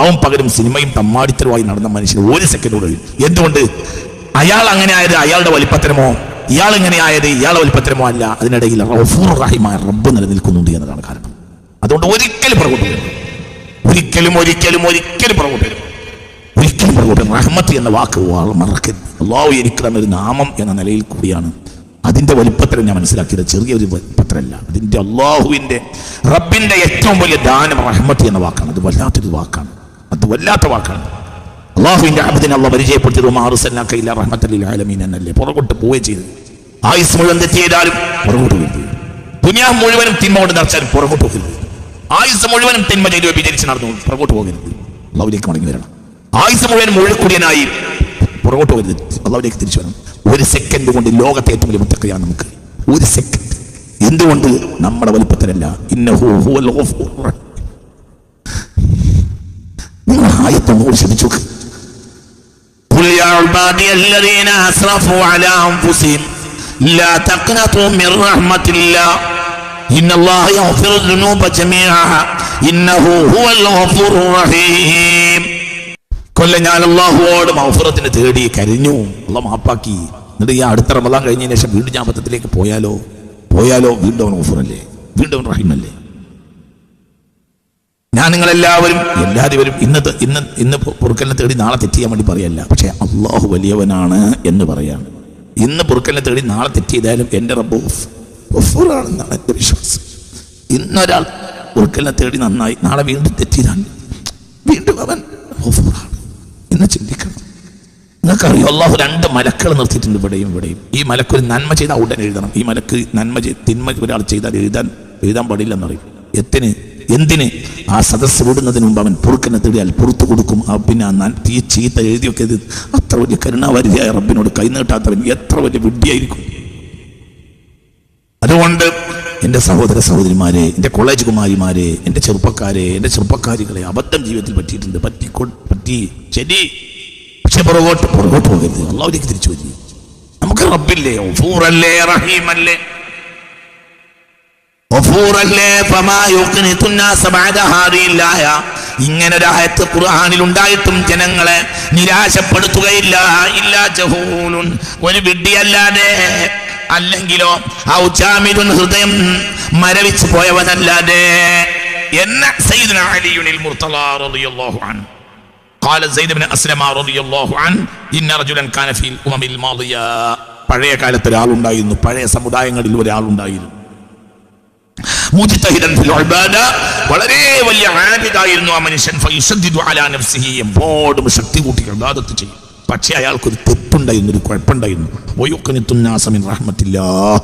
അവൻ പകരം സിനിമയും തമ്മാടിത്തരമായി നടന്ന മനുഷ്യൻ ഒരു സെക്കൻഡ് കൂടെ എന്തുകൊണ്ട്? അയാൾ അങ്ങനെ ആയത് അയാളുടെ വലിപ്പത്തരമോ ഇയാൾ ഇങ്ങനെ ആയത് ഇയാളുടെ വലിപ്പത്തരമോ അല്ല. അതിനിടയിൽ റഫൂർ റഹിമായ റബ്ബ് നിലനിൽക്കുന്നുണ്ട് എന്നതാണ് കാരണം. അതുകൊണ്ട് ഒരിക്കലും പുറകോട്ട് ഒരിക്കലും ഒരിക്കലും ഒരിക്കലും പുറകോട്ട് ഒരിക്കലും പുറകോട്ട് റഹ്മത്ത് എന്ന വാക്ക് മറക്കരുത്. അള്ളാഹു എനിക്ക് ഒരു നാമം എന്ന നിലയിൽ കൂടിയാണ് അതിന്റെ വലിപ്പത്തരം ഞാൻ മനസ്സിലാക്കിയത്. ചെറിയൊരു വലിപ്പത്തരല്ല അതിന്റെ അള്ളാഹുവിന്റെ റബ്ബിന്റെ ഏറ്റവും വലിയ ദാനം റഹ്മത്ത് എന്ന വാക്കാണ്. അത് വല്ലാത്തൊരു വാക്കാണ്. അത് വല്ലാത്ത വാക്കാണ്. അള്ളാഹുവിന്റെ അബദിനെ അള്ള പരിചയപ്പെടുത്തിയത് മാറുസല്ലാക്കയില്ല റഹ്മത്തല്ലി ആലമീൻ എന്നല്ലേ. പുറകോട്ട് പോവുകയും ചെയ്തു. ആയുസ് മുഴുവൻ തെറ്റിയതാലും പുറകോട്ട് പോയി ദുനിയാ മുഴുവനും തിന്മ കൊണ്ട് നിറച്ചാലും പുറകോട്ട് പോകരുത് ആയുസ് മുഴുവനും തിന്മ ചെയ്ത് വിചരിച്ച് നടന്നു പുറകോട്ട് പോകരുത് അള്ളാഹുലേക്ക് മടങ്ങി വരണം. ആയുസ് മുഴുവൻ മുഴുക്കുടിയനായി പുറകോട്ട് പോകരുത്. അള്ളാഹുലേക്ക് തിരിച്ചു വരണം. ഒരു സെക്കൻഡ് കൊണ്ട് ലോകത്തെ ഏറ്റവും വലിയ മുത്തക്കയാണ് നമുക്ക്. ഒരു സെക്കൻഡ് എന്തുകൊണ്ട്? നമ്മുടെ വലുപ്പത്തിലല്ല. ഇന്നഹു ഹുവൽ ഗഫൂർ ആയത്ത് ഒന്നുകൂടി ശ്രമിച്ചു കൊല്ല മൗഫുറത്തിന് തേടി കരിഞ്ഞു. അള്ള മാപ്പാക്കി. എന്നിട്ട് ഈ അടുത്ത റമദാൻ കഴിഞ്ഞതിന് ശേഷം വീണ്ടും ഞാൻ പത്രത്തിലേക്ക് പോയാലോ? പോയാലോ? വീണ്ടും അവൻ ഓഫറല്ലേ വീണ്ടും റഹീമല്ലേ? ഞാൻ നിങ്ങളെല്ലാവരും എല്ലാവരും ഇന്ന് ഇന്ന് ഇന്ന് പൊറുക്കലിനെ തേടി നാളെ തെറ്റ് ചെയ്യാൻ വേണ്ടി പറയല്ല. പക്ഷേ അള്ളാഹു വലിയവനാണ് എന്ന് പറയാണ്. ഇന്ന് പൊറുക്കലിനെ തേടി നാളെ തെറ്റ് ചെയ്താലും എന്റെ റബ്ബ് ഗഫൂറാണെന്നാണ് എന്റെ വിശ്വാസം. ഇന്നൊരാൾ പൊറുക്കലിനെ തേടി നന്നായി നാളെ വീണ്ടും തെറ്റ് ചെയ്താൽ വീണ്ടും അവൻ എന്ന് ചിന്തിക്കണം. നിങ്ങൾക്കറിയോ അള്ളാഹു രണ്ട് മലക്കൾ നിർത്തിയിട്ടുണ്ട് ഇവിടെയും ഇവിടെയും. ഈ മലക്ക് ഒരു നന്മ ചെയ്താൽ ഉടൻ എഴുതണം. ഈ മലക്ക് നന്മ തിന്മ ഒരാൾ ചെയ്താൽ എഴുതാൻ എഴുതാൻ പാടില്ലെന്നറിയും എത്തിന് എന്തിന് ആ സദസ്സ് വിടുന്നതിന് മുമ്പ് അവൻ പൊറുക്കനെ തേടിയാൽ പുറത്തു കൊടുക്കും. ആ പിന്നെ നൻ- തീ ചീത്ത എഴുതിയൊക്കെ അത്ര വലിയ കരുണാവാരിയായ റബ്ബിനോട് കൈനീട്ടാത്തവൻ എത്ര വലിയ വിഡ്ഢിയായിരിക്കും. അതുകൊണ്ട് എന്റെ സഹോദര സഹോദരിമാരെ എന്റെ കോളേജ് കുമാരിമാരെ എന്റെ ചെറുപ്പക്കാരെ എന്റെ ചെറുപ്പക്കാരികളെ അബദ്ധം ജീവിതത്തിൽ പറ്റിയിട്ടുണ്ട്. പറ്റി പറ്റി ശരി പക്ഷെ പുറകോട്ട് പുറകോട്ട് പോകരുത്. അള്ളാഹുലേക്ക് തിരിച്ചു വരും. നമുക്ക് റബ്ബില്ലേ റഹീമല്ലേ? ഇങ്ങനെ ഒരു ആയത്ത് ഖുർആനിൽ ഉണ്ടായിട്ടും ജനങ്ങളെ നിരാശപ്പെടുത്തുകയില്ല ഇല്ല ജഹൂലുൻ ഒരു വിഡ്ഢിയല്ലാതെ അല്ലെങ്കിലോ ഔചാമിരുൻ ഹൃദയം മരവിച്ചു പോയവനല്ലാതെ എന്ന സയ്യിദുന അലിയുനിൽ മുർത്തള റളിയല്ലാഹു അൻഹു قال زيد بن أسلم رضي الله عنه إن رجلا كان في الأمم الماضية പഴയ കാലത്ത് ഒരാളുണ്ടായിരുന്നു പഴയ സമുദായങ്ങളിൽ ഒരാളുണ്ടായിരുന്നു മുജ്തഹിദൻ ഫിൽ ഇബാദ വളരെ വലിയ ആബിദായിരുന്നു ആ മനുഷ്യൻ. എപ്പോഴും ശക്തി കൂട്ടി ഇബാദത്ത് ചെയ്യും. പക്ഷേ അയാൾക്കൊരു തെറ്റുണ്ടായിരുന്നു ഒരു കുഴപ്പമുണ്ടായിരുന്നു വയുഖ്നിത്തുന്നാസ മിൻ റഹ്മത്തില്ലാഹ്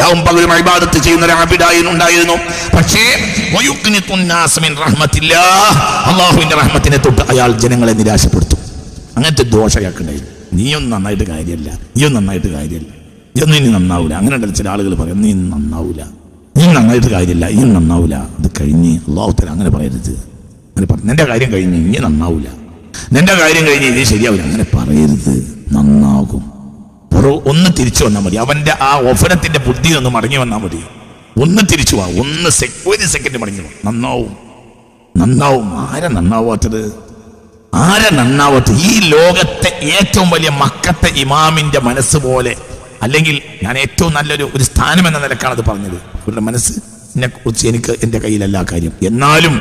രാവും പകലും ഇബാദത്ത് ചെയ്യുന്ന ഒരു ആബിദായിരുന്നു ഉണ്ടായിരുന്നു. പക്ഷേ വയുഖ്നിത്തുന്നാസ മിൻ റഹ്മത്തില്ലാഹ് അല്ലാഹുവിന്റെ റഹ്മത്തിനെ തൊട്ട് അയാൾ ജനങ്ങളെ നിരാശപ്പെടുത്തും. അങ്ങനത്തെ ദോഷ അയാൾക്കുണ്ടായിരുന്നു നീയും നന്നായിട്ട് കാര്യമല്ല. നീയും നന്നായിട്ട് കാര്യമല്ല. ഇതൊന്നും ഇനി നന്നാവില്ല അങ്ങനെ ഉണ്ടല്ലോ ചില ആളുകൾ പറയും നീ നന്നാവൂല. നീ നന്നായിട്ട് കാര്യമില്ല. ഇനി നന്നാവില്ല അത് കഴിഞ്ഞ് അള്ളാഹു തല അങ്ങനെ പറയരുത്. അങ്ങനെ പറഞ്ഞു നിന്റെ കാര്യം കഴിഞ്ഞ് ഇനി നന്നാവില്ല നിന്റെ കാര്യം കഴിഞ്ഞ് ഇനി ശരിയാവില്ല അങ്ങനെ പറയരുത്. നന്നാകും. ഒന്ന് തിരിച്ചു വന്നാൽ മതി. അവന്റെ ആ ഒഫനത്തിന്റെ ബുദ്ധി ഒന്ന് മടങ്ങി വന്നാൽ മതി. ഒന്ന് തിരിച്ചു വാ. ഒന്ന് ഒരു സെക്കൻഡ് മടങ്ങി വാ. നന്നാവും. നന്നാവും. ആരാ നന്നാവാത്തത്? ആരെ നന്നാവാത്തത്? ഈ ലോകത്തെ ഏറ്റവും വലിയ മക്കത്തെ ഇമാമിന്റെ മനസ്സ് പോലെ അല്ലെങ്കിൽ ഞാൻ ഏറ്റവും നല്ലൊരു ഒരു സ്ഥാനം എന്ന നിലക്കാണ് അത് പറഞ്ഞത്. അവരുടെ മനസ്സ് എന്നെ കുറിച്ച് എനിക്ക് എന്റെ കയ്യിലല്ല കാര്യം എന്നാലും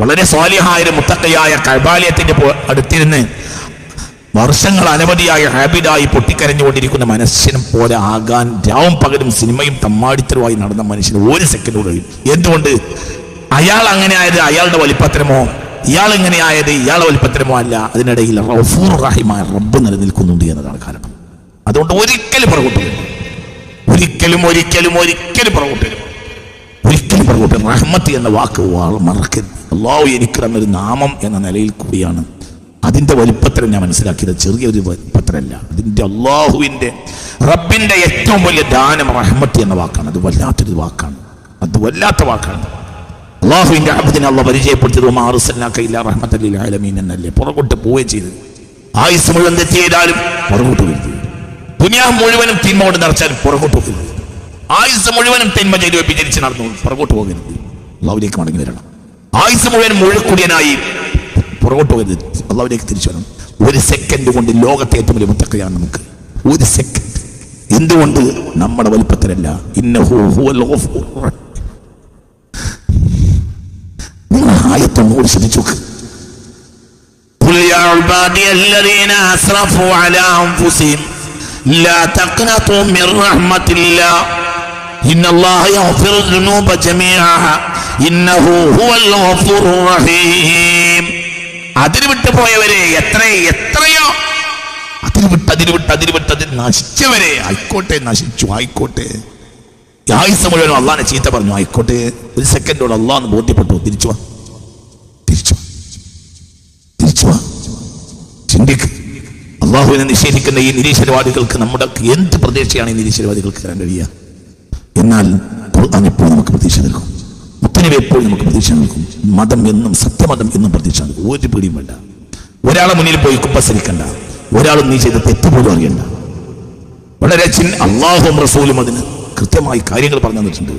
വളരെ സ്വാലിഹായ മുത്തക്കയായ കൈബാലയത്തിന്റെ അടുത്തിരുന്ന് വർഷങ്ങൾ അനവധിയായ ഹാബിഡായി പൊട്ടിക്കരഞ്ഞുകൊണ്ടിരിക്കുന്ന മനസ്സിനും പോലെ ആകാൻ രാവും പകലും സിനിമയും തമ്മാടിത്തരമായി നടന്ന മനുഷ്യന് ഒരു സെക്കൻഡ് കഴിയും. എന്തുകൊണ്ട്? അയാൾ അങ്ങനെ ആയത് അയാളുടെ വലിപ്പത്തരമോ ഇയാൾ എങ്ങനെയായത് ഇയാളെ വലിപ്പത്തരമോ അല്ല. അതിനിടയിൽ റഫൂർ റഹിമായ റബ്ബ് നിലനിൽക്കുന്നുണ്ട് എന്നതാണ് കാരണം. അതുകൊണ്ട് ഒരിക്കലും പുറകോട്ട് ഒരിക്കലും ഒരിക്കലും ഒരിക്കലും പുറകോട്ട് ഒരിക്കലും പുറകോട്ട് റഹ്മത്ത് എന്ന വാക്ക് മറക്കരുത്. അള്ളാഹു എനിക്ക് തന്നൊരു നാമം എന്ന നിലയിൽ കൂടിയാണ് അതിന്റെ വലിപ്പത്തരം ഞാൻ മനസ്സിലാക്കിയത്. ചെറിയൊരു വലിപ്പത്തരല്ല അതിന്റെ അള്ളാഹുവിന്റെ റബ്ബിന്റെ ഏറ്റവും വലിയ ദാനം റഹ്മത്ത് എന്ന വാക്കാണ്. അത് വല്ലാത്തൊരു വാക്കാണ്. അത് വല്ലാത്ത വാക്കാണ്. അള്ളാഹുവിന്റെ അബ്ദിനെ അള്ള പരിചയപ്പെടുത്തിയത് മാറുസല്ലാക്കയില്ല റഹ്മത്തല്ലിൽ ആലമീൻ എന്നല്ലേ. പുറകോട്ട് പോവുകയും ചെയ്തു. ആയുസ് മുഴുവൻ തെറ്റിയാലും പുറകോട്ട് വരുന്നത് ദുനിയാ മുഴുവനും തിന്മ കൊണ്ട് നിറച്ചാലും പുറകോട്ട് പോകരുത് ആയുസ് മുഴുവനും തിന്മ ചെയ്ത് വിചരിച്ച് നടന്നു പുറകോട്ട് പോകരുത് അള്ളാഹുലേക്ക് മടങ്ങി വരണം ആയുസ് മുഴുവൻ മുഴുക്കുടിയനായി പുറകോട്ട് പോകരുത് അള്ളാഹുലേക്ക് തിരിച്ചു വരണം ഒരു സെക്കൻഡ് കൊണ്ട് ലോകത്തെ ഏറ്റവും വലിയ മുത്തക്കയാണ് നമുക്ക് ഒരു സെക്കൻഡ് എന്തുകൊണ്ട് നമ്മുടെ വലുപ്പത്തിലല്ല ഇന്നഹു ഹുവൽ ഗഫൂർ റഹീം. നിങ്ങൾ ആയത്തൊന്നുകൂടി ശ്രദ്ധിച്ചു നോക്ക് قل يا عبادي الذين أسرفوا على أنفسهم لا تقنطوا من رحمة الله إن الله يغفر الذنوب جميعا إنه هو الغفور الرحيم അതിന് വിട്ടു പോയവരെ എത്ര എത്രയോ അതിന് വിട്ട് അതിന് വിട്ട് അതിന് വിട്ട് അതിന് നശിച്ചവരെ ആയിക്കോട്ടെ നശിച്ചു ആയിക്കോട്ടെ ഈ ആയുസ് മുഴുവൻ അള്ളാനെ ചീത്ത പറഞ്ഞു ആയിക്കോട്ടെ ഒരു സെക്കൻഡോട് അള്ളാന്ന് ബോധ്യപ്പെട്ടു തിരിച്ചു വാ തിരിച്ചു വാ തിരിച്ചു വാ ചിന്തിക്ക് അള്ളാഹുവിനെ നിഷേധിക്കുന്ന ഈ നിരീശ്വരവാദികൾക്ക് നമ്മുടെ എന്ത് പ്രതീക്ഷയാണ് ഈ നിരീശ്വരവാദികൾക്ക് തരാൻ കഴിയുക? എന്നാൽ ഖുർആൻ നമുക്ക് പ്രതീക്ഷ നൽകും. മുത്തനബി എപ്പോഴും നമുക്ക് പ്രതീക്ഷ നൽകും. മതം എന്നും സത്യമതം എന്നും പ്രതീക്ഷ നൽകും. ഒരു പിടിയും വേണ്ട. ഒരാളെ മുന്നിൽ പോയി കുപ്പസരിക്കണ്ട ഒരാളും നീ ചെയ്ത തെറ്റ് പോലും അറിയണ്ട. വളരെ ചിൻ അള്ളാഹും റസൂലും അതിന് കൃത്യമായി കാര്യങ്ങൾ പറഞ്ഞു തന്നിട്ടുണ്ട്.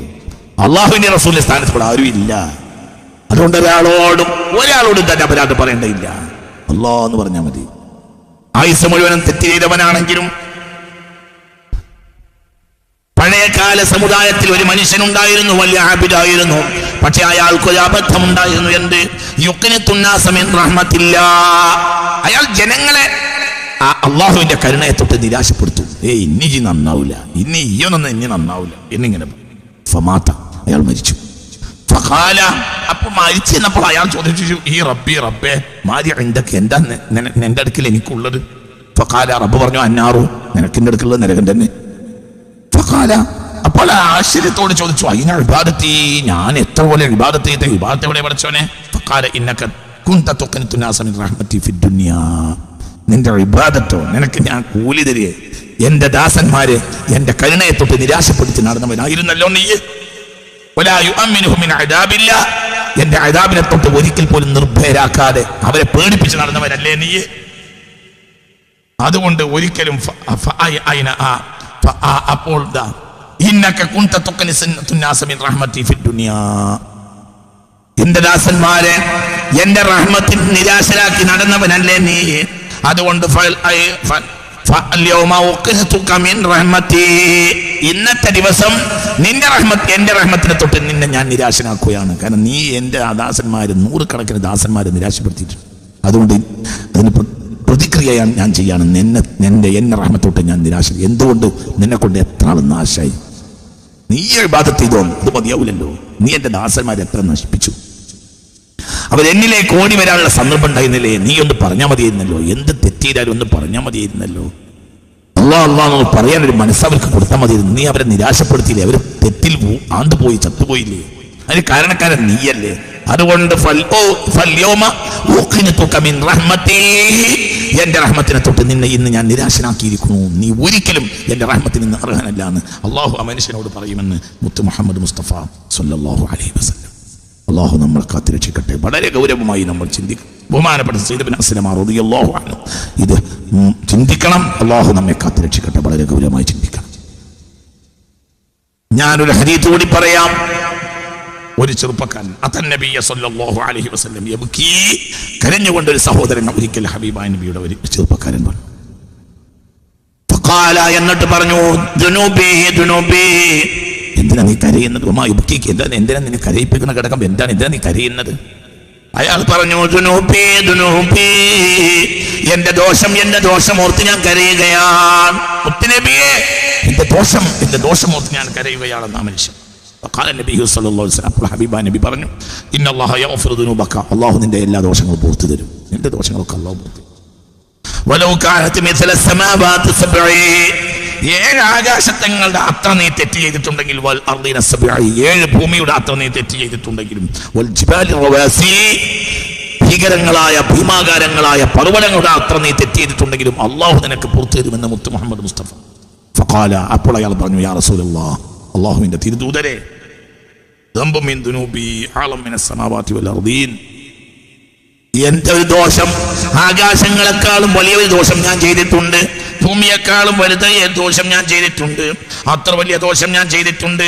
അള്ളാഹുവിന്റെ റസൂലിന്റെ സ്ഥാനത്ത് ഇവിടെ ആരും ഇല്ല. അതുകൊണ്ട് ഒരാളോടും ഒരാളോടും തന്നെ അപരാധം പറയേണ്ടതില്ല. അള്ളാഹ് എന്ന് പറഞ്ഞാൽ മതി. ആയുസ് മുഴുവനും തെറ്റ് ചെയ്തവനാണെങ്കിലും പഴയകാല സമുദായത്തിൽ ഒരു മനുഷ്യനുണ്ടായിരുന്നു വലിയ ആബിഡായിരുന്നു പക്ഷെ അയാൾക്ക് ഒരു അബദ്ധമുണ്ടായിരുന്നു. എന്ത്? യുക്കിനെ തുന്നാസമെന്ന് റഹ്മത്തില്ല. അയാൾ ജനങ്ങളെ അള്ളാഹുവിന്റെ കരുണയെ തൊട്ട് നിരാശപ്പെടുത്തും. ഏയ് ഇനി ജി നന്നാവില്ല ഇനി ഇയ്യോന്നൊന്നും ഇനി നന്നാവില്ല എന്നിങ്ങനെ. ഫമാത്ത അയാൾ മരിച്ചു. ഫഖാല അപ്പൊ മരിച്ചു എന്നപ്പോൾ അയാൾ ചോദിച്ചു ഈ റബ്ബി റബ്ബേ മാരി എന്തൊക്കെ എന്താ നിന്റെ അടുക്കൽ എനിക്കുള്ളത്? ഫഖാല റബ്ബ് പറഞ്ഞു അന്നാറു നിനക്ക് എന്റെ അടുക്കുള്ളത് നരകൻ തന്നെ. ഫഖാല അപ്പോൾ ആശ്ചര്യത്തോട് ചോദിച്ചു അയിന വിഭാഗത്തി ഞാൻ എത്ര പോലെ വിഭാഗത്തി വിഭാഗത്തെ എവിടെ പഠിച്ചോനെ ഫഖാല ഇന്നക കുന്ത തുഖനിതു റഹ്മത്തി ഫി ദുനിയാ. നിന്റെ വിഭാഗത്തോ നിനക്ക് ഞാൻ കൂലി തരികെ എന്റെ ദാസന്മാരെ എന്റെ കരുണയെ തൊട്ട് നിരാശപ്പെടുത്തി നടന്നവനായിരുന്നല്ലോ നീ എന്റെ അദാബിനെ തൊട്ട് ഒരിക്കൽ പോലും നിർഭയരാക്കാതെ അവരെ പേടിപ്പിച്ച് നടന്നവരല്ലേ നീ? അതുകൊണ്ട് ഒരിക്കലും അപ്പോൾ എന്റെ ദാസന്മാരെ എന്റെ റഹ്മത്തിൽ നിരാശരാക്കി നടന്നവനല്ലേ നീ? അതുകൊണ്ട് ഇന്നത്തെ ദിവസം നിന്റെ റഹ്മത്ത് എന്റെ റഹ്മത്തിനെ തൊട്ട് നിന്നെ ഞാൻ നിരാശനാക്കുകയാണ്. കാരണം നീ എന്റെ ആ ദാസന്മാരെ നൂറുകണക്കിന് ദാസന്മാരെ നിരാശപ്പെടുത്തിയിട്ടുണ്ട്. അതുകൊണ്ട് അതിന് പ്രതിക്രിയയാണ് ഞാൻ ചെയ്യാണ്. നിന്നെ എന്റെ എന്നെ റഹ്മത്തോട്ട് ഞാൻ നിരാശ എന്തുകൊണ്ട് നിന്നെ കൊണ്ട് എത്ര ആൾ നാശായി? നീ ബാധത്ത് ചെയ്തോ അത് മതിയാവില്ലല്ലോ. നീ എന്റെ ദാസന്മാരെ എത്ര നശിപ്പിച്ചു? അവരെന്നിലേക്ക് ഓടി വരാനുള്ള സന്ദർഭം ഉണ്ടായിരുന്നില്ലേ? നീ ഒന്ന് പറഞ്ഞാൽ മതിയായിരുന്നല്ലോ. എന്ത് തെറ്റിയിരാലും ഒന്ന് പറഞ്ഞാൽ മതിയായിരുന്നല്ലോ. അള്ളാഹ് എന്ന് പറയാൻ ഒരു മനസ്സ് അവർക്ക് കൊടുത്താൽ മതിയായിരുന്നു. നീ അവരെ നിരാശപ്പെടുത്തിയില്ലേ? അവർ തെറ്റിൽ ആണ്ടുപോയി ചത്തുപോയില്ലേ? അതിന് കാരണക്കാരൻ നീയല്ലേ? അതുകൊണ്ട്. എന്റെ റഹ്മത്തിനെ തൊട്ട് നിന്നെ ഇന്ന് ഞാൻ നിരാശനാക്കിയിരിക്കുന്നു. നീ ഒരിക്കലും എന്റെ റഹ്മത്തിന് അർഹനല്ലാന്ന് അള്ളാഹു ആ മനുഷ്യനോട് പറയുമെന്ന് മുത്തു മുഹമ്മദ് മുസ്തഫ സല്ലല്ലാഹു അലൈഹി വസല്ലം. അള്ളാഹു നമ്മളെ കാത്തിരക്ഷിക്കട്ടെ വളരെ ഗൗരവമായി നമ്മൾ ചിന്തിക്കും. ബഹുമാനപ്പെട്ട സൈദബിനാസിനമാറിയാഹു ആണ് ഇത് ചിന്തിക്കണം. അള്ളാഹു നമ്മെ കാത്തിരക്ഷിക്കട്ടെ വളരെ ഗൗരവമായി ചിന്തിക്കണം. ഞാനൊരു ഹരീത്ത് കൂടി പറയാം. ഒരു ചെറുപ്പക്കാരൻ നബിയ സല്ലല്ലാഹു അലൈഹി വസല്ലം യബ്കി ഒരു സഹോദരൻ ഒരിക്കൽ ഹബീബായ നബിയുടെ ഒരു ചെറുപ്പക്കാരൻ പറഞ്ഞു. എന്നിട്ട് പറഞ്ഞു ജുനൂബി ദുനൂബി എന്തിനാ നീ കരയുന്നത് ഉമ്മാ യുബിക്ക് എന്താണ് എന്തിനാ നിന്നെ കരയിപ്പിക്കുന്ന ഘടകം എന്താണ് എന്തിനാ നീ കരയുന്നത് അയാൾ പറഞ്ഞു ദുനൂബി ദുനൂബി എന്റെ ദോഷം എന്റെ ദോഷം ഓർത്ത് ഞാൻ കരയുകയാണ് മുത്തുനബിയെ എന്റെ ദോഷം എന്റെ ദോഷം ഓർത്ത് ഞാൻ കരയുകയാണെന്ന് ആ മനുഷ്യൻ وقال النبي صلى الله عليه وسلم അപ്പോൾ ഹബീബ നബി പറഞ്ഞു ഇന്ന അല്ലാഹ യഗ്ഫിറു ദുനൂബക അല്ലാഹു നിന്റെ എല്ലാ ദോഷങ്ങളും പുറത്തു തരും നിന്റെ ദോഷങ്ങളൊക്കെ അല്ലാഹു പുറത്തു തരും വലൗ കാനത്ത് മിഥല സമാവാത്ത് സബ്ഈ ഏഴ് ആകാശത്തങ്ങളുടെ അത്ര നീ തെറ്റ് ചെയ്തിട്ടുണ്ടെങ്കിൽ വൽ അർദീന ഏഴ് ഭൂമിയുടെ അത്ര നീ തെറ്റ് ചെയ്തിട്ടുണ്ടെങ്കിലും വൽ റവാസി ഭീകരങ്ങളായ ഭീമാകാരങ്ങളായ പർവതങ്ങളുടെ അത്ര നീ തെറ്റ് ചെയ്തിട്ടുണ്ടെങ്കിലും അള്ളാഹു നിനക്ക് പുറത്തു തരുമെന്ന് മുത്ത് മുഹമ്മദ് മുസ്തഫ. ഫഖാല അപ്പോൾ അയാൾ പറഞ്ഞു യാ റസൂലല്ലാ അള്ളാഹുവിന്റെ തിരുദൂതരെ ദുനൂബി വൽ അർദീൻ എന്റെ ഒരു ദോഷം? ആകാശങ്ങളെക്കാളും വലിയൊരു ദോഷം ഞാൻ ചെയ്തിട്ടുണ്ട്. ഭൂമിയെക്കാളും വലുതായ ദോഷം ഞാൻ ചെയ്തിട്ടുണ്ട്. അത്ര വലിയ ദോഷം ഞാൻ ചെയ്തിട്ടുണ്ട്.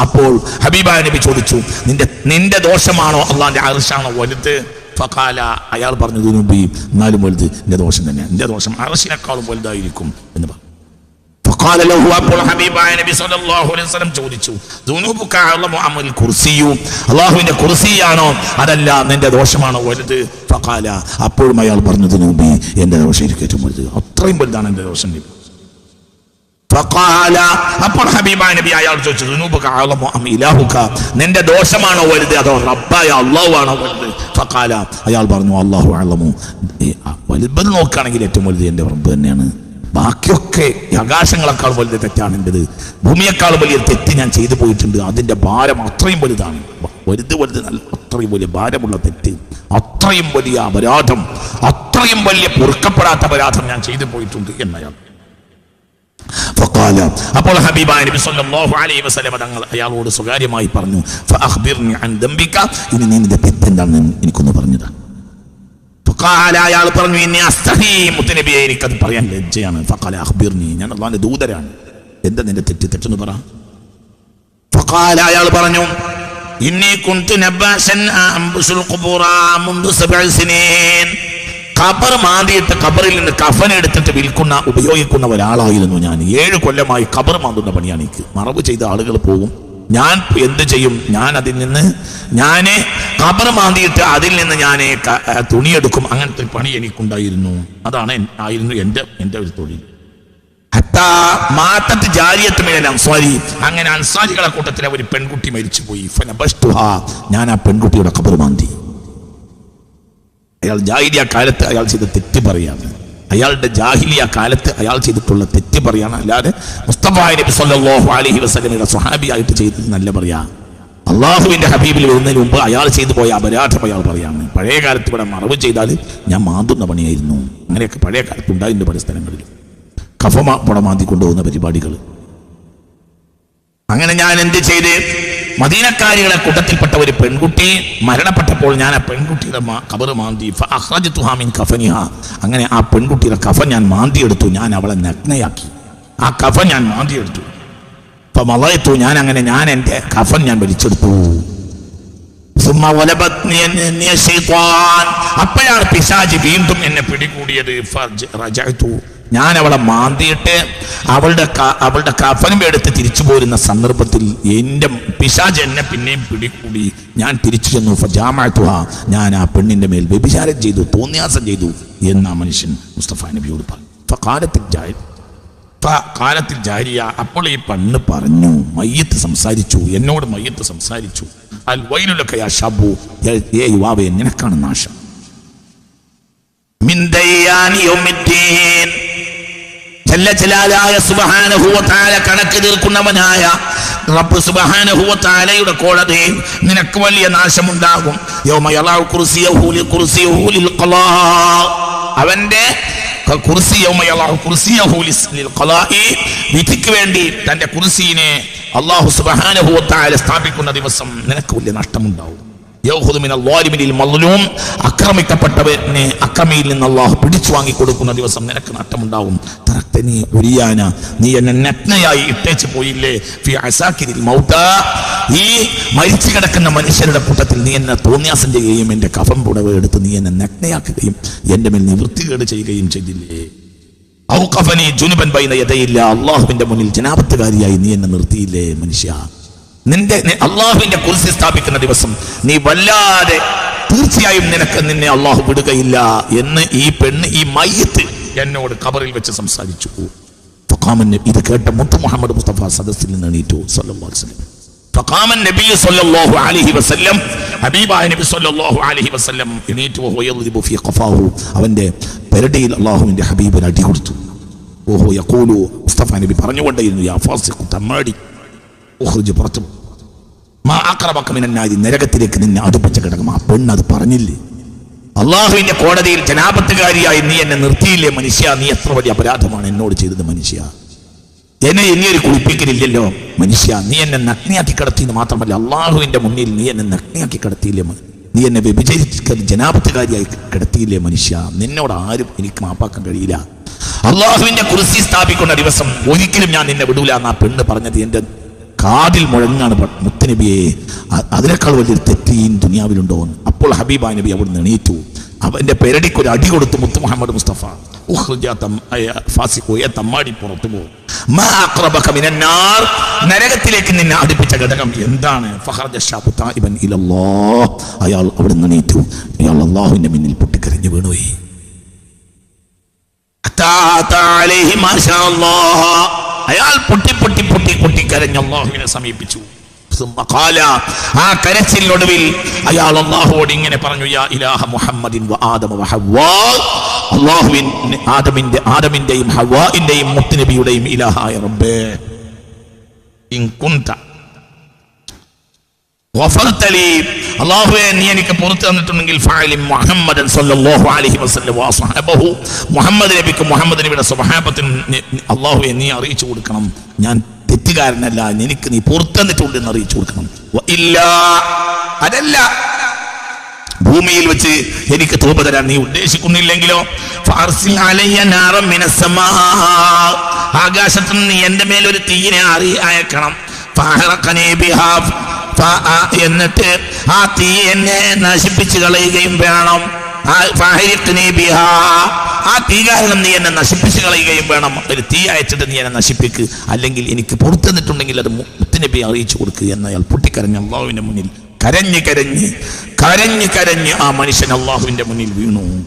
അപ്പോൾ ഹബീബ നബി ചോദിച്ചു നിന്റെ നിന്റെ ദോഷമാണോ അള്ളാന്റെ അറിശാണോ വലുത്? ഫഖാല അയാൾ പറഞ്ഞു ദുനൂബി എന്നാലും വലുത്. നിന്റെ ദോഷം തന്നെ. നിന്റെ ദോഷം അറിശിനേക്കാളും വലുതായിരിക്കും. എന്ന് പറഞ്ഞു. അപ്പോൾ ഹബീബായ നബി സല്ലല്ലാഹു അലൈഹി വസല്ലം ചോദിച്ചു ദുനൂബുക അഅലമു അമൽ കുർസിയു അല്ലാഹുവിന്റെ കുർസിയാണോ? അതല്ല നിന്റെ ദോഷമാണോ? വലുത്? ഫഖാല അപ്പോഴും അയാൾ പറഞ്ഞു ദുനൂബി എന്റെ ദോഷം എനിക്ക് ഏറ്റവും വലുത്. അത്രയും വലുതാണ് എന്റെ ദോഷം നബി. അപ്പോൾ ഹബീബായ നബി അയാൾ ചോദിച്ചു നിന്റെ ദോഷമാണോ വലുത്? അതോ റബ്ബായ അല്ലാഹു ആണോ വലുത്? ഫഖാല അയാൾ പറഞ്ഞു അല്ലാഹു ഈ വലുത് നോക്കുകയാണെങ്കിൽ ഏറ്റവും വലുത് എന്റെ റബ്ബ് തന്നെയാണ്. ബാക്കിയൊക്കെ ആകാശങ്ങളെക്കാൾ വലിയ തെറ്റാണ് എന്റെത് ഭൂമിയേക്കാൾ വലിയ തെറ്റ് ഞാൻ ചെയ്തു പോയിട്ടുണ്ട്. അതിന്റെ ഭാരം അത്രയും വലുതാണ്. വലുത് വലുത് നല്ല അത്രയും വലിയ ഭാരമുള്ള തെറ്റ്. അത്രയും വലിയ അപരാധം അത്രയും വലിയ പൊറുക്കപ്പെടാത്ത അപരാധം ഞാൻ ചെയ്തു പോയിട്ടുണ്ട് എന്നയാൾ. അപ്പോൾ ഹബീബായ നബി സല്ലല്ലാഹു അലൈഹി അയാളോട് സ്വകാര്യമായി പറഞ്ഞു ഫഅഖ്ബിർനി അൻ ദംബിക. നിന്റെ തെറ്റെന്താണെന്ന് എനിക്കൊന്ന് പറഞ്ഞതാ ഫഖാല അയാൾ പറഞ്ഞു ഇനി അസ്തഹി മുത്തനബിയെ എനിക്കത് പറയാൻ ലജ്ജയാണ്. ഫഖാല അഖ്ബിർനി ഞാൻ അള്ളാന്റെ ദൂതരാണ്. എന്താ നിന്റെ തെറ്റ്? തെറ്റെന്ന് പറ. ഫഖാല അയാൾ പറഞ്ഞു ഇന്നി കുന്തു സിനീൻ. ഖബർ മാന്തിയിട്ട് ഖബറിൽ നിന്ന് കഫൻ എടുത്തിട്ട് വിൽക്കുന്ന ഉപയോഗിക്കുന്ന ഒരാളായിരുന്നു ഞാൻ. ഏഴ് കൊല്ലമായി ഖബർ മാന്തുന്ന പണിയാണ് എനിക്ക്. മറവ് ചെയ്ത ആളുകൾ പോകും. ഞാൻ എന്ത് ചെയ്യും? ഞാൻ അതിൽ നിന്ന് ഞാനെ ഖബർ മാന്തിയിട്ട് അതിൽ നിന്ന് ഞാൻ തുണിയെടുക്കും. അങ്ങനത്തെ പണി എനിക്കുണ്ടായിരുന്നു. അതാണ് ആയിരുന്നു എന്റെ എന്റെ ഒരു തൊഴിൽ. മാത്തത്ത് ജാരിയത്ത് അങ്ങനെ അൻസാരികളെ കൂട്ടത്തിലെ ഒരു പെൺകുട്ടി മരിച്ചുപോയി. ഞാൻ ആ പെൺകുട്ടിയുടെ ഖബർ മാന്തി അയാൾ ജാഹിലിയ കാലത്ത് അയാൾ ചെയ്ത തെറ്റ് പറയാണ് അയാളുടെ ജാഹിലിയ കാലത്ത് അയാൾ ചെയ്തിട്ടുള്ള തെറ്റ് പറയാണ്. അല്ലാതെ മുസ്തഫ നബി സല്ലല്ലാഹു അലൈഹി വസല്ലമയുടെ സ്വഹാബിയായിട്ട് ചെയ്തത് നല്ല പറയാ. അള്ളാഹുവിന്റെ ഹബീബിൽ വരുന്നതിന് മുമ്പ് അയാൾ ചെയ്തു പോയ അപരാധം അയാൾ പറയാണ്. പഴയ കാലത്ത് ഇവിടെ മറവ് ചെയ്താൽ ഞാൻ മാന്തുന്ന പണിയായിരുന്നു. അങ്ങനെയൊക്കെ പഴയ കാലത്ത് ഉണ്ടായിട്ടുണ്ട് പല സ്ഥലങ്ങളിൽ കഫമ പുടമാന്തി കൊണ്ടുപോകുന്ന പരിപാടികൾ. അങ്ങനെ ഞാൻ എന്ത് ചെയ്ത്? മദീനക്കാരികളെ കൂട്ടത്തിൽപ്പെട്ട ഒരു പെൺകുട്ടി മരണപ്പെട്ടപ്പോൾ ഞാൻ ആ പെൺകുട്ടിയുടെ കബർ മാന്തി ഫഅഖ്റജ്തുഹാ മിൻ കഫനിഹ. അങ്ങനെ ആ പെൺകുട്ടിയുടെ കഫൻ ഞാൻ മാന്തിയെടുത്തു ഞാൻ അവളെ നഗ്നയാക്കി ആ കഫൻ ഞാൻ മാന്തിയെടുത്തു ഇപ്പൊ മലയത്തു ഞാൻ അങ്ങനെ ഞാൻ എന്റെ കഫൻ ഞാൻ വലിച്ചെടുത്തു. അപ്പോഴാണ് പിശാജി വീണ്ടും എന്നെ പിടികൂടിയത്. ഞാൻ അവളെ മാന്തിയിട്ട് അവളുടെ അവളുടെ കഫനും എടുത്ത് തിരിച്ചു പോരുന്ന സന്ദർഭത്തിൽ എന്റെ പിശാജ് എന്നെ പിന്നെയും പിടികൂടി. ഞാൻ തിരിച്ചു ചെന്നു. ഫാമാ ഞാൻ ആ പെണ്ണിന്റെ മേൽ വ്യഭിചാരം ചെയ്തു തോന്നിയാസം ചെയ്തു എന്ന് ആ മനുഷ്യൻ മുസ്തഫ നബിയോട് പറഞ്ഞു. കാലത്തിൽ കാലത്തിൽ ജാരിയ അപ്പോൾ ഈ പെണ്ണ് പറഞ്ഞു മയ്യത്ത് സംസാരിച്ചു എന്നോട് മയ്യത്ത് സംസാരിച്ചു. അൽ വൈലുലൊക്കെ ആ ഷബു ഏ- യുവാവെ നിനക്കാണ് നാശം. മിൻ ദയ്യാനി കണക്ക് തീർക്കുന്നവനായ റബ്ബ് കോടതിയിൽ നിനക്ക് വലിയ നാശമുണ്ടാകും. അവന്റെ വിധിക്ക് വേണ്ടി തന്റെ കുർസിനെ വ തആല സ്ഥാപിക്കുന്ന ദിവസം നിനക്ക് വലിയ നഷ്ടമുണ്ടാവും. ആക്രമിക്കപ്പെട്ടവനെ അക്രമിയിൽ നിന്ന് അള്ളാഹു പിടിച്ചു വാങ്ങിക്കൊടുക്കുന്ന ദിവസം നിനക്ക് നഷ്ടമുണ്ടാവും. തറക്തനി ഉരിയാന. നീ എന്നെ നഗ്നയായി ഇട്ടേച്ച് പോയില്ലേ? ഫി അസാക്കിരിൽ മൗത ഈ മരിച്ചു കിടക്കുന്ന മനുഷ്യരുടെ കൂട്ടത്തിൽ നീ എന്നെ തോന്നിയാസം ചെയ്യുകയും എന്റെ കഫം പുടവ് എടുത്ത് നീ എന്നെ നഗ്നയാക്കുകയും എന്റെ മേൽ നിവൃത്തികേട് ചെയ്യുകയും ചെയ്തില്ലേ? ഔഖഫനി ജുനുബൻ ബൈന യദയില്ല അള്ളാഹുവിന്റെ മുന്നിൽ ജനാപത്തുകാരിയായി നീ എന്നെ നിർത്തിയില്ലേ മനുഷ്യ? നിന്റെ അള്ളാഹുവിന്റെ കുറിച്ച് സ്ഥാപിക്കുന്ന ദിവസം നീ വല്ലാതെ തീർച്ചയായും നിനക്ക് നിന്നെ അള്ളാഹു വിടുകയില്ല എന്ന് ഈ പെണ്ണ് ഈ മയ്യത്ത് എന്നോട് കബറിൽ വെച്ച് സംസാരിച്ചു. ഫഖാമൻ ഇത് കേട്ട മുത്തു മുഹമ്മദ് മുസ്തഫ സദസ്സിൽ നിന്ന് എണീറ്റു വസല്ലം. ഫഖാമൻ നബി സല്ലല്ലാഹു അലൈഹി വസല്ലം ഹബീബായ നബി സല്ലല്ലാഹു അലൈഹി വസല്ലം എണീറ്റു. വഹുവ യദ്രിബു ഫീ ഖഫാഹു. അവന്റെ പെരടിയിൽ അല്ലാഹുവിന്റെ ഹബീബിന് അടി കൊടുത്തു. ഓഹോ യഖൂലു മുസ്തഫ നബി പറഞ്ഞുകൊണ്ടേയിരുന്നു യാ ഫാസിഖു ഉഖ്റുജ് പുറത്തു. നരകത്തിലേക്ക് നിന്നെ അടുപ്പിച്ച കിടക്കും. ആ പെണ്ണ് അത് പറഞ്ഞില്ലേ? അള്ളാഹുവിന്റെ കോടതിയിൽ ജനാപത്തുകാരിയായി നീ എന്നെ നിർത്തിയില്ലേ മനുഷ്യ? നീ എത്ര വലിയ അപരാധമാണ് എന്നോട് ചെയ്തത് മനുഷ്യ? എന്നെ ഇനി ഒരു കുളിപ്പിക്കലില്ലല്ലോ മനുഷ്യ? നീ എന്നെ നഗ്നിയാക്കി കിടത്തിയെന്ന് മാത്രമല്ല അള്ളാഹുവിന്റെ മുന്നിൽ നീ എന്നെ നഗ്നിയാക്കി കിടത്തിയില്ലേ നീ എന്നെ വിഭജിച്ചത് ജനാപത്തുകാരിയായി കിടത്തിയില്ലേ മനുഷ്യ? നിന്നോട് ആരും എനിക്ക് മാപ്പാക്കാൻ കഴിയില്ല. അള്ളാഹുവിന്റെ കുറിസി സ്ഥാപിക്കുന്ന ദിവസം ഒരിക്കലും ഞാൻ നിന്നെ വിടൂല എന്നാ പെണ്ണ് പറഞ്ഞത്. എന്റെ കാതിൽ മുഴങ്ങാണ് മുത്തനബിയെ. അതിനേക്കാൾ വലിയൊരു തെറ്റ് ഈ ദുനിയാവിലുണ്ടോ എന്ന്. അപ്പോൾ ഹബീബ നബി അവിടുന്ന് എണീറ്റു. അവന്റെ പെരടിക്ക് ഒരു അടി കൊടുത്ത് മുത്ത് മുഹമ്മദ് മുസ്തഫ തമ്മാടി പുറത്തു പോകും നരകത്തിലേക്ക് നിന്നെ അടുപ്പിച്ച ഘടകം എന്താണ്. അയാൾ അവിടെ നിന്ന് എണീറ്റു. അയാൾ അള്ളാഹുവിന്റെ മുന്നിൽ പൊട്ടിക്കരഞ്ഞു വീണുപോയി അയാൾ പൊട്ടി പൊട്ടി പൊട്ടി പൊട്ടി കരഞ്ഞ് അള്ളാഹുവിനെ സമീപിച്ചു. ആ കരച്ചിലൊടുവിൽ അയാൾ അള്ളാഹുവോട് ഇങ്ങനെ പറഞ്ഞു യാ ഇലാഹ മുഹമ്മദിൻ ആദമിന്റെയും മുത്തുനബിയുടെയും ഇലാഹായ റബ്ബേ ഇൻ അറിയിച്ചു കൊടുക്കണം. ഞാൻ തെറ്റുകാരനല്ല എനിക്ക് നീ പുറത്തു തന്നിട്ടുണ്ട് അറിയിച്ചു കൊടുക്കണം. ഇല്ല അതല്ല. ഭൂമിയിൽ വെച്ച് എനിക്ക് തോപ തരാൻ നീ ഉദ്ദേശിക്കുന്നില്ലെങ്കിലോ. ആകാശത്ത് നിന്ന് എന്റെ മേലൊരു തീയിനെ അറി അയക്കണം. എന്നിട്ട് ആ തീ എന്നെ നശിപ്പിച്ചു കളയുകയും വേണം. ആ തീ കാരണം നീ എന്നെ നശിപ്പിച്ചു കളയുകയും വേണം. ഒരു തീ അയച്ചിട്ട് നീ എന്നെ നശിപ്പിക്ക്. അല്ലെങ്കിൽ എനിക്ക് പുറത്തു നിന്നിട്ടുണ്ടെങ്കിൽ അത് മുത്തിനബി അറിയിച്ചു കൊടുക്കുക എന്ന് അയാൾ പൊട്ടിക്കരഞ്ഞ അള്ളാഹുവിന്റെ മുന്നിൽ കരഞ്ഞ് കരഞ്ഞ് കരഞ്ഞ് കരഞ്ഞ് ആ മനുഷ്യൻ അള്ളാഹുവിന്റെ മുന്നിൽ വീണു.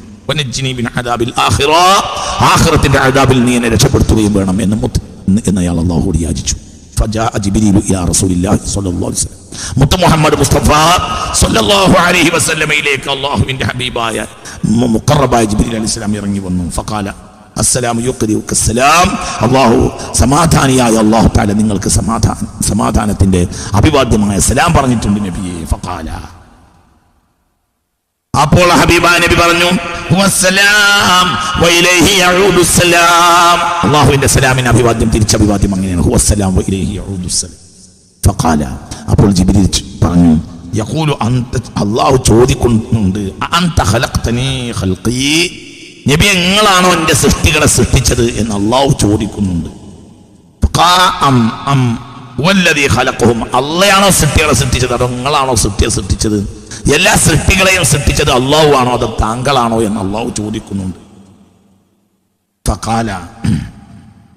ആഖിറത്തിന്റെ ആദാബിൽ നീ എന്നെ രക്ഷപ്പെടുത്തുകയും വേണം എന്ന് മുത്ത് എന്ന് അയാൾ അള്ളാഹുവോട് യാചിച്ചു. فجاء جبريل الى رسول الله صلى الله عليه وسلم മുത്ത മുഹമ്മദ് മുസ്തഫ സല്ലല്ലാഹു അലൈഹി വസല്ലമയിലേക്ക് അള്ളാഹുവിന്റെ ഹബീബായ മു- മുഖറബായ ജിബ്രീൽ അലൈഹി സ്വലാം ഇറങ്ങി വന്നു ഫഖാല അസ്സലാം യുക്രിയുക അസ്സലാം അള്ളാഹു സമാധാനിയായ അള്ളാഹു താല നിങ്ങൾക്ക് സമാധാനം സമാധാനത്തിന്റെ അഭിവാദ്യമായ സലാം പറഞ്ഞിട്ടുണ്ട് നബിയെ ഫഖാല അപ്പോൾ ഹബീബ നബി പറഞ്ഞു. അള്ളാഹുവിന്റെ സലാമിന് അഭിവാദ്യം തിരിച്ച അഭിവാദ്യം അങ്ങനെയാണ് ഫഖാല അപ്പോൾ ജിബ്രീൽ പറഞ്ഞു യഖൂലു അന്ത അള്ളാഹു ചോദിക്കുന്നുണ്ട് അന്ത ഖലഖ്തനീ ഖൽഖി? നബി എങ്ങളാണോ എന്റെ സൃഷ്ടികളെ സൃഷ്ടിച്ചത്? എന്ന് അള്ളാഹു ചോദിക്കുന്നുണ്ട്. ഫഖാ അം അം വല്ലദീ ഖലഖഹും. അള്ളയാണോ സൃഷ്ടികളെ സൃഷ്ടിച്ചത്? അതോ നിങ്ങളാണോ സൃഷ്ടിയെ സൃഷ്ടിച്ചത്? എല്ലാ സൃഷ്ടികളെയും സൃഷ്ടിച്ചത് അള്ളാഹു ആണോ അത് താങ്കളാണോ എന്ന് അള്ളാഹു ചോദിക്കുന്നുണ്ട്. ഫഖാല.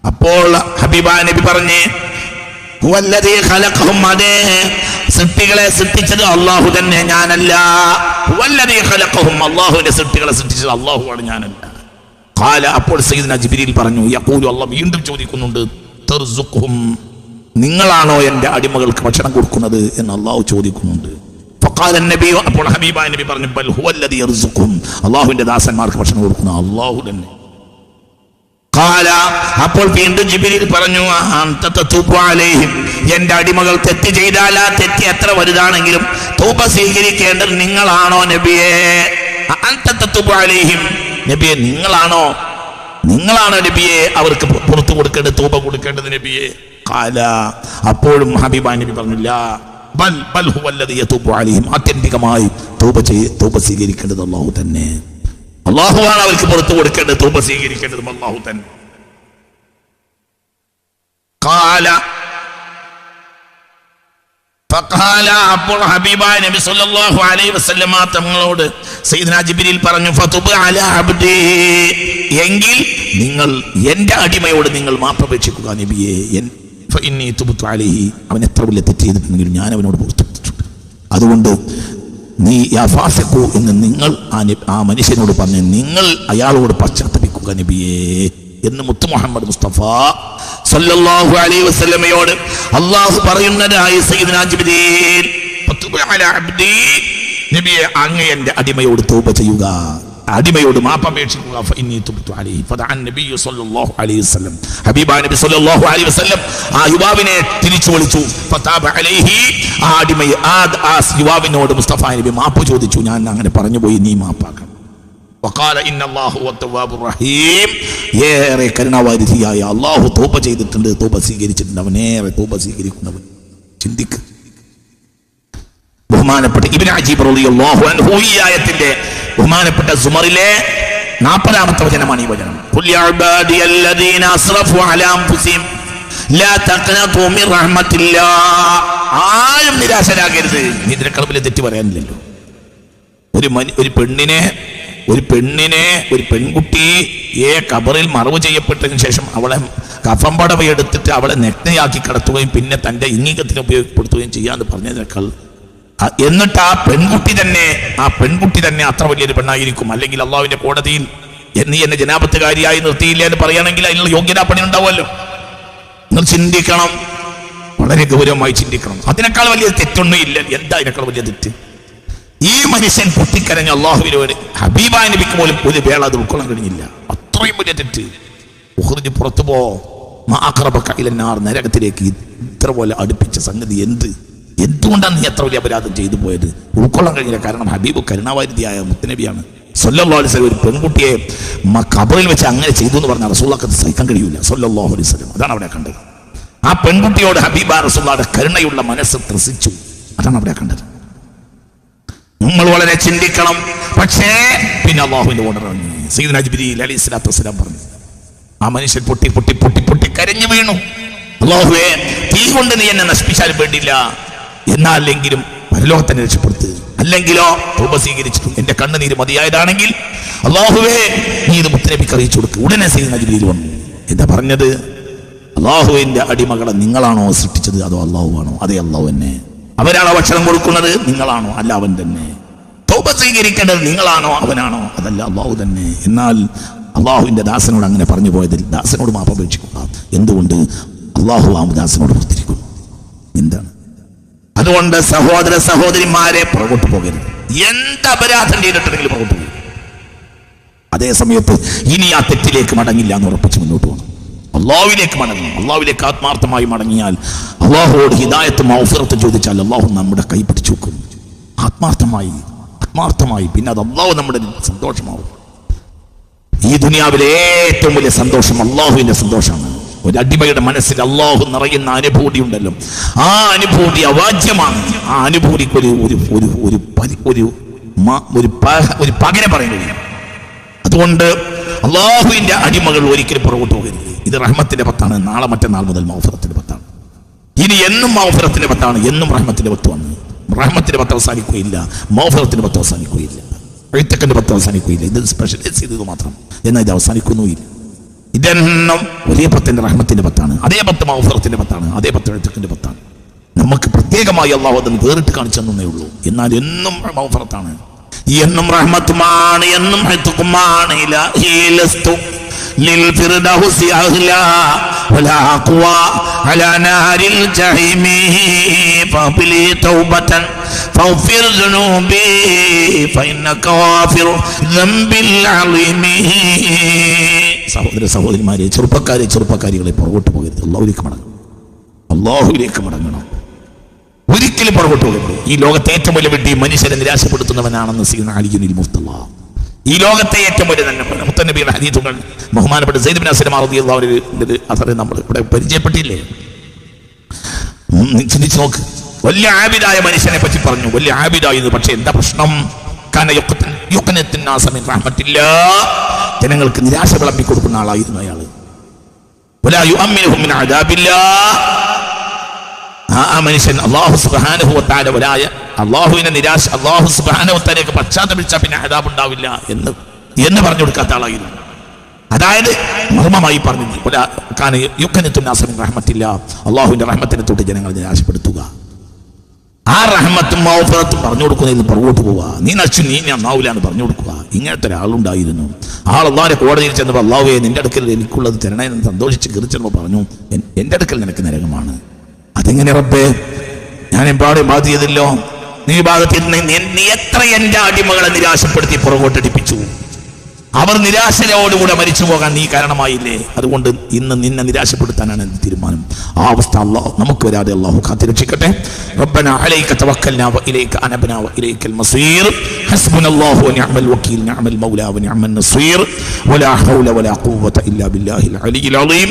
അപ്പോൾ ഹബീബ നബി പറഞ്ഞേ അതേ സൃഷ്ടികളെ സൃഷ്ടിച്ചത് അള്ളാഹു തന്നെ ഞാനല്ല. അള്ളാഹുവിന്റെ സൃഷ്ടികളെ സൃഷ്ടിച്ചത് അള്ളാഹുവാണ് ഞാനല്ല. ഖാല. അപ്പോൾ സയ്യിദ്ന ജിബിരിയിൽ പറഞ്ഞു യഖൂലു അള്ളാഹ് വീണ്ടും ചോദിക്കുന്നുണ്ട് തർസുഖും. നിങ്ങളാണോ എന്റെ അടിമകൾക്ക് ഭക്ഷണം കൊടുക്കുന്നത് എന്ന് അള്ളാഹു ചോദിക്കുന്നുണ്ട്. അപ്പോൾ ഹബീബ നബി പറഞ്ഞു ബൽ ദാസന്മാർക്ക് ഭക്ഷണം കൊടുക്കുന്ന. അള്ളാഹു തന്നെ. അപ്പോൾ വീണ്ടും ജിബിരിൽ പറഞ്ഞു "അന്ത തതൂബു അലൈഹിം. എന്റെ അടിമകൾ തെറ്റ് ചെയ്താൽ ആ തെറ്റ് എത്ര വലുതാണെങ്കിലും തൂപ സ്വീകരിക്കേണ്ടത് നിങ്ങളാണോ നബിയെ? അന്ത തതൂബു അലൈഹിം. നബിയെ നിങ്ങളാണോ? നിങ്ങളാണോ നബിയെ? അവർക്ക് പുറത്തു കൊടുക്കേണ്ടത് തൂപ കൊടുക്കേണ്ടത് നബിയെ. കാല. അപ്പോഴും ഹബീബ നബി പറഞ്ഞില്ല ആത്യന്തികമായി തൂബ ചെയ് തൂബ സ്വീകരിക്കേണ്ടത് അള്ളാഹു തന്നെ. അള്ളാഹുവാണ് അവർക്ക് പുറത്തു കൊടുക്കേണ്ടത് തൂപ സ്വീകരിക്കേണ്ടതും അള്ളാഹു തന്നെ. കാല അപ്പോൾ തങ്ങളോട് പറഞ്ഞു എങ്കിൽ നിങ്ങൾ എന്റെ അടിമയോട് നിങ്ങൾ മാപ്പപേക്ഷിക്കുക നബിയെ. അവൻ എത്ര വലിയ തെറ്റ് ചെയ്തിട്ടുണ്ടെങ്കിലും ഞാൻ അവനോട് പുറത്തു കൊടുത്തിട്ടുണ്ട്. അതുകൊണ്ട് നീ യാ ഫാസിഖു എന്ന് നിങ്ങൾ ആ മനുഷ്യനോട് പറഞ്ഞ് നിങ്ങൾ അയാളോട് പശ്ചാത്തപിക്കുക നബിയേ എന്ന് മുത്തു മുഹമ്മദ് മുസ്തഫ സല്ലല്ലാഹു അലൈഹി വസല്ലമയോട് അള്ളാഹു പറയുന്നതായി സയ്യിദ്നാ ജിബ്രീൽ. നബിയെ അങ്ങ് എന്റെ അടിമയോട് തൗബ ചെയ്യുക. അടിമയോട് മാപ്പപേക്ഷിക്കുക ആ യുവാവിനെ തിരിച്ചു വിളിച്ചു. ആ യുവാവിനോട് മുസ്തഫ നബി മാപ്പ് ചോദിച്ചു. ഞാൻ അങ്ങനെ പറഞ്ഞു പോയി നീ മാപ്പാക്കണം. ഏറെ കരുണാവാരിധിയായ അള്ളാഹു തോപ ചെയ്തിട്ടുണ്ട് തോപ സ്വീകരിച്ചിട്ടുണ്ട്. അവൻ ഏറെ സ്വീകരിക്കുന്നവൻ. ചിന്തിക്ക്. ബഹുമാനപ്പെട്ട ഇബ്നു അജീബ് റളിയല്ലാഹു അൻഹു ഈ ആയത്തിന്റെ ബഹുമാനപ്പെട്ട സുമറിലെ നാൽപ്പതാമത്തെ വചനമാണ് ഈ വചനം. ആരും നിരാശരാകരുത്. നിദ്രക്കളവിലെ തെറ്റി പറയാനില്ലല്ലോ. ഒരു മനു ഒരു പെണ്ണിനെ ഒരു പെണ്ണിനെ ഒരു പെൺകുട്ടി ഏ കബറിൽ മറവ് ചെയ്യപ്പെട്ടതിന് ശേഷം അവളെ കഫം പടവയെടുത്തിട്ട് അവളെ നെഗ്നയാക്കി കടത്തുകയും പിന്നെ തന്റെ ഇംഗീകത്തിന് ഉപയോഗപ്പെടുത്തുകയും ചെയ്യാന്ന് പറഞ്ഞതിനേക്കാൾ എന്നിട്ട് ആ പെൺകുട്ടി തന്നെ ആ പെൺകുട്ടി തന്നെ അത്ര വലിയൊരു പെണ്ണായിരിക്കും. അല്ലെങ്കിൽ അള്ളാഹുവിന്റെ കോടതിയിൽ നീ എന്നെ ജനാപത്തുകാരിയായി നിർത്തിയില്ല എന്ന് പറയുകയാണെങ്കിൽ അതിനുള്ള യോഗ്യതാ പണി ഉണ്ടാവുമല്ലോ നിങ്ങൾ ചിന്തിക്കണം. വളരെ ഗൗരവമായി ചിന്തിക്കണം. അതിനേക്കാൾ വലിയ തെറ്റൊന്നും ഇല്ല. എന്താ അതിനേക്കാൾ വലിയ തെറ്റ്? ഈ മനുഷ്യൻ പൊട്ടിക്കരഞ്ഞ അള്ളാഹുവിനോട് ഹബീബായ നബിക്ക് പോലും ഒരു വേള അത് ഉൾക്കൊള്ളാൻ കഴിഞ്ഞില്ല. അത്രയും വലിയ തെറ്റ്. ഉഹറിഞ്ഞ് പുറത്തു പോ. മാക്രബക്കയിലെന്നാർ നരകത്തിലേക്ക് ഇത്ര പോലെ അടുപ്പിച്ച സംഗതി എന്ത്? എന്തുകൊണ്ടാണ് നീ എത്ര വലിയ അപരാധം ചെയ്തു പോയത്? ഉൾക്കൊള്ളാൻ കഴിഞ്ഞില്ല. കാരണം ഹബീബ് കരുണാവാരിതിയായ മുത്തനബിയാണ്. സല്ലല്ലാഹു അലൈഹി ഒരു പെൺകുട്ടിയെ കബറിൽ വെച്ച് അങ്ങനെ ചെയ്തു എന്ന് പറഞ്ഞാൽ റസൂള്ളക്ക് അത് സഹിക്കാൻ കഴിയില്ല സല്ലല്ലാഹു അലൈഹി വസല്ലം. അതാണ് അവിടെ കണ്ടത്. ആ പെൺകുട്ടിയോട് ഹബീബ റസൂള്ളയുടെ കരുണയുള്ള മനസ്സ് ത്രസിച്ചു. അതാണ് അവിടെ കണ്ടത്. നമ്മൾ വളരെ ചിന്തിക്കണം. പക്ഷേ പിന്നെ അള്ളാഹുവിന്റെ ഓർഡർ ഇറങ്ങി. സീദ് നജ്ബിരി അലി സ്വലാത്തു വസ്സലാം പറഞ്ഞു. ആ മനുഷ്യൻ പൊട്ടി പൊട്ടി പൊട്ടി പൊട്ടി കരഞ്ഞു വീണു. അള്ളാഹുവേ തീ കൊണ്ട് നീ എന്നെ നശിപ്പിച്ചാലും വേണ്ടില്ല എന്നാലെങ്കിലും പരലോകത്തിനെ രക്ഷപ്പെടുത്തുക അല്ലെങ്കിലോ രൂപ സ്വീകരിച്ചിട്ടും എന്റെ കണ്ണുനീര് മതിയായതാണെങ്കിൽ അള്ളാഹുവേ നീ ഇത് മുത്തനബിക്ക് അറിയിച്ചു കൊടുക്കുക ഉടനെ സീദ് നജ്ബിരിയിൽ വന്നു. എന്താ പറഞ്ഞത്? അള്ളാഹുവിന്റെ അടിമകളെ നിങ്ങളാണോ സൃഷ്ടിച്ചത്? അതോ അള്ളാഹു ആണോ അതേ അള്ളാഹു തന്നെ. അവരാണോ ഭക്ഷണം കൊടുക്കുന്നത്? നിങ്ങളാണോ? അല്ല അവൻ തന്നെ. തോപ സ്വീകരിക്കേണ്ടത് നിങ്ങളാണോ? അവനാണോ? അതല്ല അള്ളാഹു തന്നെ. എന്നാൽ അള്ളാഹുവിന്റെ ദാസനോട് അങ്ങനെ പറഞ്ഞു പോയതിൽ ദാസനോട് മാപ്പപേക്ഷിക്കുക എന്തുകൊണ്ട്? അള്ളാഹു ആ ദാസനോട് പുറത്തിരിക്കും എന്താണ്? അതുകൊണ്ട് സഹോദര സഹോദരിമാരെ പുറകോട്ട് പോകരുത്. എന്ത് അപരാധം ചെയ്തിട്ടുണ്ടെങ്കിലും പുറകോട്ട് പോകും അതേ സമയത്ത് ഇനി ആ തെറ്റിലേക്ക് മടങ്ങില്ല എന്ന് ഉറപ്പിച്ച് മുന്നോട്ട് പോകണം. അള്ളാഹുവിലേക്ക് മടങ്ങണം അള്ളാഹുവിലേക്ക് ആത്മാർത്ഥമായി മടങ്ങിയാൽ അള്ളാഹുവോട് ഹിദായത്ത് മൗഫിറത്ത് ചോദിച്ചാൽ അള്ളാഹു നമ്മുടെ കൈ പിടിച്ചു വെക്കും. ആത്മാർത്ഥമായി ആത്മാർത്ഥമായി പിന്നെ അത് അള്ളാഹു നമ്മുടെ സന്തോഷമാവും. ഈ ദുനിയാവിലെ ഏറ്റവും വലിയ സന്തോഷം അള്ളാഹുവിന്റെ സന്തോഷമാണ്. ഒരു അടിമയുടെ മനസ്സിൽ അള്ളാഹു നിറയുന്ന അനുഭൂതി ഉണ്ടല്ലോ ആ അനുഭൂതി അവാജ്യമാണ്. ആ അനുഭൂതിക്ക് ഒരു ഒരു ഒരു ഒരു ഒരു ഒരു ഒരു പകരം പറയാൻ കഴിയും. അതുകൊണ്ട് അള്ളാഹുവിന്റെ അടിമകൾ ഒരിക്കലും പുറകോട്ട് പോകരുത്. ഇത് റഹ്മത്തിന്റെ പത്താണ്. നാളെ മറ്റന്നാൾ മുതൽ മൗഫറത്തിന്റെ പത്താണ്. ഇനി എന്നും മൗഫറത്തിന്റെ പത്താണ്. എന്നും റഹ്മത്തിന്റെ പത്തുമാണ് റഹ്മത്തിന്റെ പത്ത് അവസാനിക്കുകയില്ല. മൗഫറത്തിന്റെ പത്ത് അവസാനിക്കുകയില്ല. എഴുത്തക്കന്റെ പത്ത് അവസാനിക്കുകയില്ല. ഇത് സ്പെഷ്യലൈസ് ചെയ്തത് മാത്രം. എന്നാൽ ഇത് അവസാനിക്കുന്നുമില്ല. ഇതെന്നും ഒരേ പത്തിന്റെ റഹ്മത്തിന്റെ പത്താണ് അതേ പത്ത് മൗഫറത്തിന്റെ പത്താണ് അതേ പത്ത് എഴുത്തക്കന്റെ പത്താണ് നമുക്ക് പ്രത്യേകമായി അള്ളാഹു അതിന് വേറിട്ട് കാണിച്ചു തന്നേ ഉള്ളൂ എന്നാൽ എന്നും മൗഫറത്താണ് എന്നും റഹ്മത്തുമാണ് എന്നും ഹത്തുക്കുമാണ് ഇലാഹി ലസ്തു للفردوس أهلا ولا أقوى على نار الجحيم فاغفر لي توبة فاغفر ذنوبي فإنك غافر ذنب العظيم സഹോദര സഹോദരിമാരെ ചെറുപ്പക്കാരെ ചെറുപ്പക്കാരികളെ പുറകോട്ട് പോകരുത്. അള്ളാഹുലേക്ക് മടങ്ങണം. അള്ളാഹുലേക്ക് മടങ്ങണം. ഒരിക്കലും പുറകോട്ട് പോകരുത്. ഈ ലോകത്തെ ഏറ്റവും വലിയ വെട്ടി മനുഷ്യരെ നിരാശപ്പെടുത്തുന്നവനാണെന്ന് സീന അലിയുനിൽ മുസ്തല്ല ഈ ലോകത്തെ ഏറ്റവും വലിയ തന്നെ ഹദീത്തുകൾ ബഹുമാനപ്പെട്ട സൈദ് അസലം അറുതിയുടെ അസറെ നമ്മൾ ഇവിടെ പരിചയപ്പെട്ടില്ലേ? ചിന്തിച്ചു നോക്ക്. വലിയ ആബിദായ മനുഷ്യനെ പറ്റി പറഞ്ഞു. വലിയ ആബിദായത് പക്ഷെ എന്താ പ്രശ്നം? കാന യുക്തൻ- യുക്നത്തിൻ നാസമിൻ റഹ്മത്തില്ലാ. ജനങ്ങൾക്ക് നിരാശ വിളമ്പി കൊടുക്കുന്ന ആളായിരുന്നു അദാബില്ലാ. ആ മനുഷ്യൻ അള്ളാഹു സുബാനുഭവത്താല ഒരായ അള്ളാഹുവിനെ നിരാശ അള്ളാഹു സുബാനുഭവത്താലേക്ക് പശ്ചാത്തപിച്ചാൽ പിന്നെ അതാബ് ഉണ്ടാവില്ല എന്ന് എന്ന് പറഞ്ഞു കൊടുക്കാത്ത ആളായിരുന്നു. അതായത് മർമ്മമായി പറഞ്ഞു യുക്കനത്തുനാസം റഹ്മത്തില്ല. അള്ളാഹുവിന്റെ റഹ്മത്തിനെ തൊട്ട് ജനങ്ങളെ നിരാശപ്പെടുത്തുക. ആ റഹ്മത്തും മൗഫറത്തും പറഞ്ഞു കൊടുക്കുന്നതിൽ പുറകോട്ട് പോവുക. നീ നച്ചു നീ നന്നാവില്ല എന്ന് പറഞ്ഞു കൊടുക്കുക. ഇങ്ങനത്തെ ഒരാളുണ്ടായിരുന്നു. ആൾ അള്ളാഹിന്റെ കോടതിയിൽ ചെന്നപ്പോൾ അള്ളാഹുവെ നിന്റെ അടുക്കൽ എനിക്കുള്ളത് തരണേ എന്ന് സന്തോഷിച്ച് കീറിച്ചെന്നപ്പോൾ പറഞ്ഞു എന്റെ അടുക്കൽ നിനക്ക് നരകമാണ്. അതെങ്ങനെ റബ്ബേ? ഞാൻ എമ്പാടെ ബാധ ചെയ്തല്ലോ. നീ ഭാഗത്തിൽ നീ എത്ര എന്റെ അടിമകളെ നിരാശപ്പെടുത്തി പുറകോട്ടടിപ്പിച്ചു അവർ നിരാശയോടുകൂടെ മരിച്ചു പോകാൻ നീ കാരണമായില്ലേ അതുകൊണ്ട് ഇന്ന് നിന്നെ നിരാശപ്പെടുത്താനാണ് എന്റെ തീരുമാനം ആ അവസ്ഥ അള്ളാഹു നമുക്ക് വരാതെ അള്ളാഹു കാത്തിരക്ഷിക്കട്ടെ ربنا عليك توكلنا واليك انبنا واليك المصير حسبنا الله ونعم الوكيل نعم المولى ونعم النصير ولا حول ولا قوه الا بالله العلي العظيم